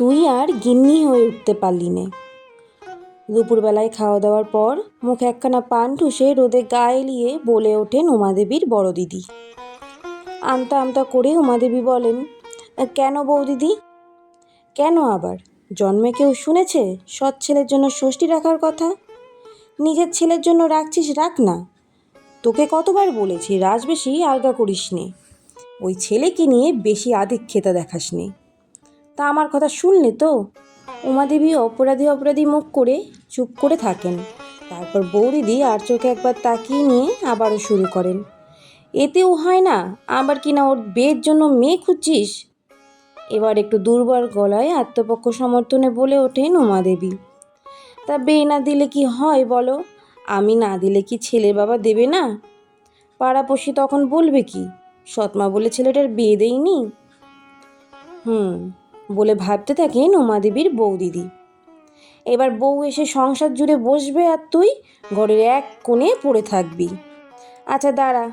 তুই আর গিন্নি হয়ে উঠতে পারলি নে। দুপুরবেলায় খাওয়া দাওয়ার পর মুখে একখানা পান ঠুসে রোদে গায়ে এলিয়ে বলে ওঠেন উমাদেবীর বড় দিদি আমতা আমতা করে উমাদেবী বলেন, কেন বৌদিদি? কেন আবার? জন্মে কেউ শুনেছে সৎ ছেলের জন্য ষষ্ঠী রাখার কথা? নিজের ছেলের জন্য রাখছিস রাখ না। তোকে কতবার বলেছি রাজবেশি আলগা করিস নে। ওই ছেলেকে নিয়ে বেশি আধিক্ষেতা দেখাস নে। তা আমার কথা শুনলে তো? উমাদেবী অপরাধী অপরাধী মুখ করে চুপ করে থাকেন। তারপর বৌদিদি আর চোখে একবার তাকিয়ে নিয়ে আবারও শুরু করেন। এতেও হয় না, আবার কিনা ওর বিয়ের জন্য মেয়ে খুঁজছিস? এবার একটু দুর্বল গলায় আত্মপক্ষ সমর্থনে বলে ওঠেন উমাদেবী। তা বিয়ে না দিলে কি হয় বলো? আমি না দিলে কি ছেলের বাবা দেবে না? পাড়াপড়শি তখন বলবে কি? সৎমা বলে ছেলেটার বিয়ে দেয়নি? হুম বলে ভাবতে থাকেন উমাদেবীর বউ দিদি। এবার বউ এসে সংসার জুড়ে বসবে আর তুই ঘরের এক কোণে পড়ে থাকবি। আচ্ছা দাঁড়া,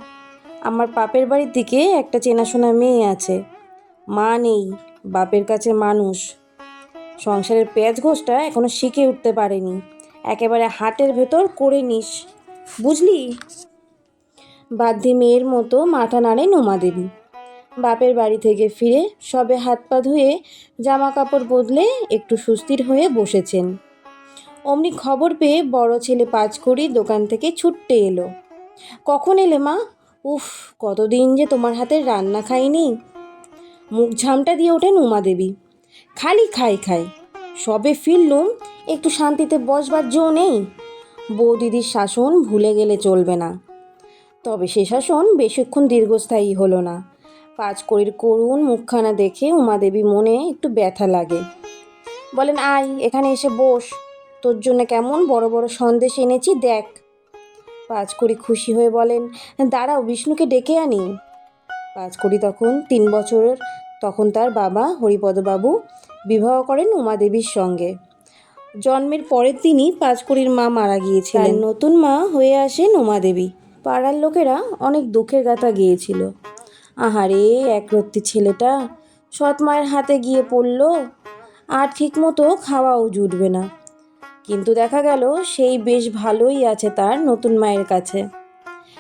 আমার বাপের বাড়ির দিকে একটা চেনাশোনা মেয়ে আছে। মা নেই, বাপের কাছে মানুষ। সংসারের পেঁয়াজ ঘোষটা এখনও শিখে উঠতে পারেনি। একেবারে হাটের ভেতর করে নিস। বুঝলি? বাধ্যি মেয়ের মতো মাথা নাড়েন উমাদেবী। বাপের বাড়ি থেকে ফিরে সবে হাত পা ধুয়ে জামা কাপড় বদলে একটু সুস্থির হয়ে বসেছেন। অমনি খবর পেয়ে বড় ছেলে পাঁচ করি দোকান থেকে ছুটতে এলো। কখন এলে মা? উফ, কতদিন যে তোমার হাতের রান্না খাইনি। মুখ ঝামটা দিয়ে ওঠেন উমা দেবী। খালি খাই খাই। সবে ফিরলুম, একটু শান্তিতে বসবার জো নেই। বৌদিদির শাসন ভুলে গেলে চলবে না। তবে সে শাসন বেশিক্ষণ দীর্ঘস্থায়ী হলো না। পাঁচ কড়ির করুণ মুখখানা দেখে উমাদেবী মনে একটু ব্যথা লাগে। বলেন আয় এখানে এসে বস। তোর জন্য কেমন বড় বড় সন্দেশ এনেছি, দেখ। পাঁচ কড়ি খুশি হয়ে বলেন, দাঁড়াও, বিষ্ণুকে ডেকে আনি। পাঁচ কড়ি তখন তিন বছরের, তখন তার বাবা হরিপদবাবু বিবাহ করেন উমাদেবীর সঙ্গে। জন্মের পরের দিনই পাঁচকড়ির মা মারা গিয়েছিলেন। নতুন মা হয়ে আসেন উমাদেবী। পাড়ার লোকেরা অনেক দুঃখের গাথা গিয়েছিল। আহারে একরত্তি ছেলেটা সৎ মায়ের হাতে গিয়ে পড়ল, আর ঠিকমতো খাওয়াও জুটবে না। কিন্তু দেখা গেল, সেই বেশ ভালোই আছে তার নতুন মায়ের কাছে।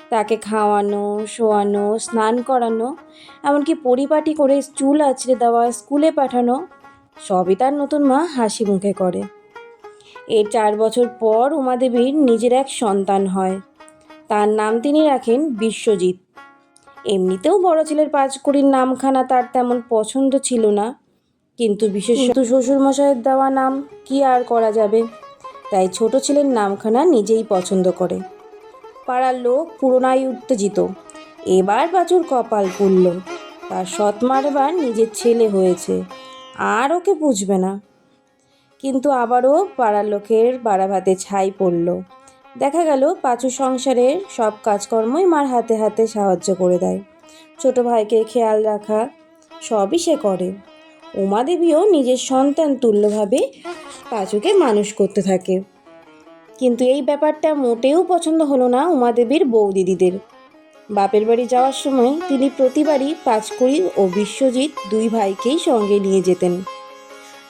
তাকে খাওয়ানো, শোয়ানো, স্নান করানো, এমনকি পরিপাটি করে চুল আছড়ে দেওয়া, স্কুলে পাঠানো, সবই তার নতুন মা হাসি মুখে করে। এর চার বছর পর উমাদেবীর নিজের এক সন্তান হয়। তার নাম তিনি রাখেন বিশ্বজিৎ। এমনিতেও বড় ছেলের পাঁচকুড়ির নামখানা তার তেমন পছন্দ ছিল না। কিন্তু বিশেষত শ্বশুরমশাইয়ের দেওয়া নাম কি আর করা যাবে? তাই ছোট ছেলের নামখানা নিজেই পছন্দ করে। পাড়ার লোক পুরোনাই উত্তেজিত। এবার পাঁচুর কপাল পুড়ল তার সৎমার এবার নিজের ছেলে হয়েছে। আর ওকে বুঝবে না। কিন্তু আবারও পাড়ার লোকের বাড়া ভাতে ছাই পড়ল। দেখা গেল পাঁচু সংসারের সব কাজকর্মই মার হাতে হাতে সাহায্য করে দেয়। ছোট ভাইকে খেয়াল রাখা সবই সে করে। উমাদেবীও নিজের সন্তান তুল্যভাবে পাঁচুকে মানুষ করতে থাকে। কিন্তু এই ব্যাপারটা মোটেও পছন্দ হলো না উমাদেবীর বউ দিদিদের। বাপের বাড়ি যাওয়ার সময় তিনি প্রতিবারই পাঁচকুড়ি ও বিশ্বজিৎ দুই ভাইকেই সঙ্গে নিয়ে যেতেন।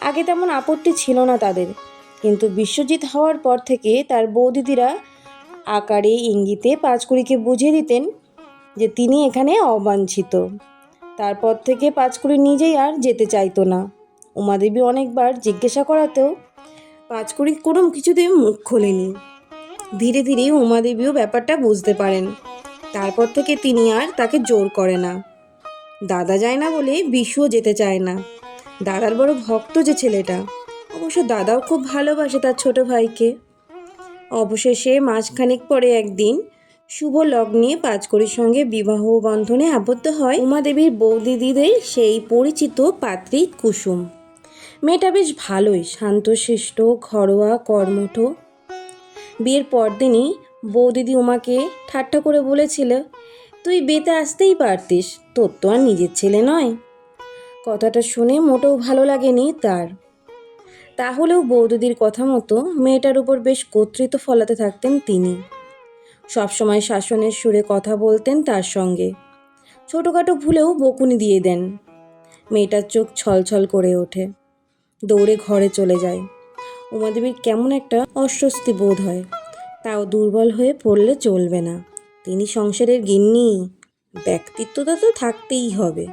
আগে তেমন আপত্তি ছিল না তাদের। কিন্তু বিশ্বজিৎ হওয়ার পর থেকে তার বৌদিদিরা আকারে ইঙ্গিতে পাঁচকুড়িকে বুঝিয়ে দিতেন যে তিনি এখানে অবাঞ্ছিত। তারপর থেকে পাঁচকুড়ি নিজেই আর যেতে চাইতো না। উমাদেবী অনেকবার জিজ্ঞাসা করাতেও পাঁচকুড়ি কোনো কিছুতে মুখ খোলেনি। ধীরে ধীরে উমাদেবীও ব্যাপারটা বুঝতে পারেন। তারপর থেকে তিনি আর তাকে জোর করে না। দাদা যায় না বলে বিশুও যেতে চায় না। দাদার বড় ভক্ত যে ছেলেটা। অবশ্য দাদাও খুব ভালোবাসে তার ছোট ভাইকে। অবশেষে মাসখানেক পরে একদিন শুভ লগ্নে পাঁচকড়ির সঙ্গে বিবাহ বন্ধনে আবদ্ধ হয় উমাদেবীর বৌদিদিদের সেই পরিচিত পাত্রী কুসুম। মেয়েটা বেশ ভালোই, শান্তশিষ্ট, ঘরোয়া, কর্মঠ। বিয়ের পরদিনই বৌদিদি উমাকে ঠাট্টা করে বলেছিল, তুই বেতে আসতেই পারতিস, তোর তো আর নিজের ছেলে নয়। কথাটা শুনে মোটেও ভালো লাগেনি তার। তাহলেও বৌদিদির কথা মতো মেয়েটার উপর বেশ কর্তৃত্ব ফলাতে থাকতেন তিনি। সবসময় শাসনের সুরে কথা বলতেন তার সঙ্গে। ছোটোখাটো ভুলেও বকুনি দিয়ে দেন। মেয়েটার চোখ ছলছল করে ওঠে। দৌড়ে ঘরে চলে যায়। উমাদেবীর কেমন একটা অস্বস্তি বোধ হয়। তাও দুর্বল হয়ে পড়লে চলবে না। তিনি সংসারের গিন্নি। ব্যক্তিত্বটা তো থাকতেই হবে।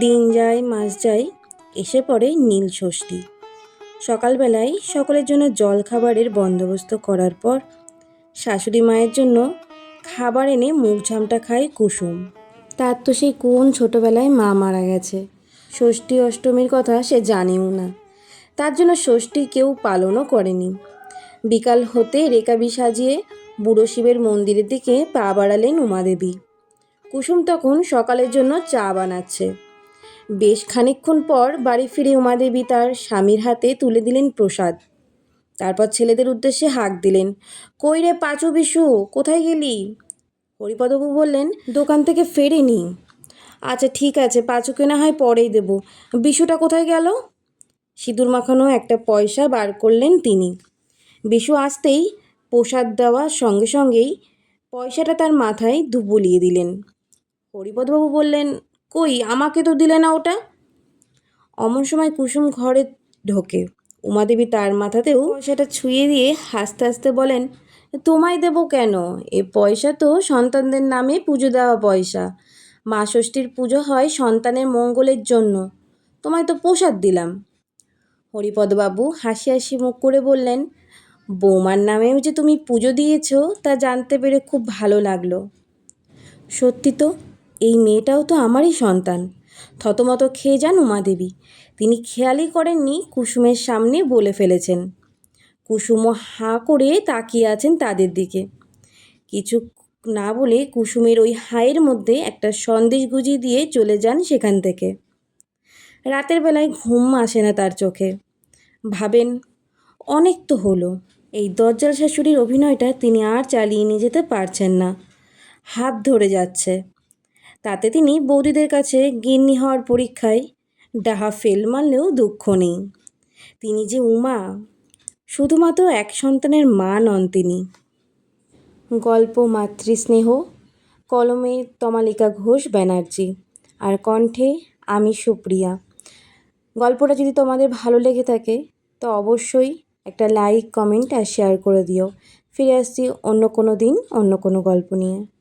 দিন যায়, মাস যায়, এসে পড়ে নীল ষষ্ঠী। সকালবেলায় সকলের জন্য জল খাবারের বন্দোবস্ত করার পর শাশুড়ি মায়ের জন্য খাবার এনে মুখ ঝামটা খায় কুসুম। তার তো সেই কোন ছোটোবেলায় মা মারা গেছে। ষষ্ঠী অষ্টমীর কথা সে জানেও না। তার জন্য ষষ্ঠী কেউ পালনও করেনি। বিকাল হতে রেকাবি সাজিয়ে বুড়ো শিবের মন্দিরের দিকে পা বাড়ালেন উমাদেবী। কুসুম তখন সকালের জন্য চা বানাচ্ছে। বেশ খানিকক্ষণ পর বাড়ি ফিরে উমাদেবী তার স্বামীর হাতে তুলে দিলেন প্রসাদ। তারপর ছেলেদের উদ্দেশ্যে হাঁক দিলেন, কই রে পাঁচু বিশু, কোথায় গেলি? হরিপদবাবু বললেন, দোকান থেকে ফেরেনি। আচ্ছা ঠিক আছে, পাঁচুকে না হয় পরেই দেব। বিশুটা কোথায় গেল? সিঁদুর মাখানো একটা পয়সা বার করলেন তিনি। বিশু আসতেই প্রসাদ দেওয়ার সঙ্গে সঙ্গেই পয়সাটা তার মাথায় বুলিয়ে দিলেন। হরিপদবাবু বললেন কই? আমাকে তো দিলে না ওটা। অমন সময় কুসুম ঘরে ঢোকে। উমাদেবী তার মাথাতেও সেটা ছুঁয়ে দিয়ে হাসতে হাসতে বলেন, তোমায় দেবো কেন? এ পয়সা তো সন্তানদের নামে পুজো দেওয়া পয়সা। মা ষষ্ঠীর পুজো হয় সন্তানের মঙ্গলের জন্য। তোমায় তো প্রসাদ দিলাম। হরিপদবাবু হাসি হাসি মুখ করে বললেন, বৌমার নামেও যে তুমি পুজো দিয়েছ, তা জানতে পেরে খুব ভালো লাগল। সত্যি তো এই মেয়েটাও তো আমারই সন্তান। থতমত খেয়ে যান উমাদেবী তিনি খেয়ালই করেননি কুসুমের সামনে বলে ফেলেছেন। কুসুমও হাঁ করে তাকিয়ে আছেন তাদের দিকে। কিছু না বলে কুসুমের ওই হায়ের মধ্যে একটা সন্দেশ গুজিয়ে দিয়ে চলে যান সেখান থেকে। রাতের বেলায় ঘুম আসে না তার চোখে। ভাবেন, অনেক তো হলো, এই দজ্জাল শাশুড়ির অভিনয়টা তিনি আর চালিয়ে নিয়ে যেতে পারছেন না। হাত ধরে যাচ্ছে। তাতে তিনি বৌদিদের কাছে গিন্নি হওয়ার পরীক্ষায় ডাহা ফেল মারলেও দুঃখ নেই। তিনি যে উমা, শুধুমাত্র এক সন্তানের মা নন তিনি। গল্প, মাতৃস্নেহ, কলমে তমালিকা ঘোষ, ব্যানার্জি। আর কণ্ঠে, আমি সুপ্রিয়া। গল্পটা যদি তোমাদের ভালো লেগে থাকে, তো অবশ্যই একটা লাইক, কমেন্ট আর শেয়ার করে দিও। ফিরে আসছি অন্য কোনো দিন, অন্য কোনো গল্প নিয়ে।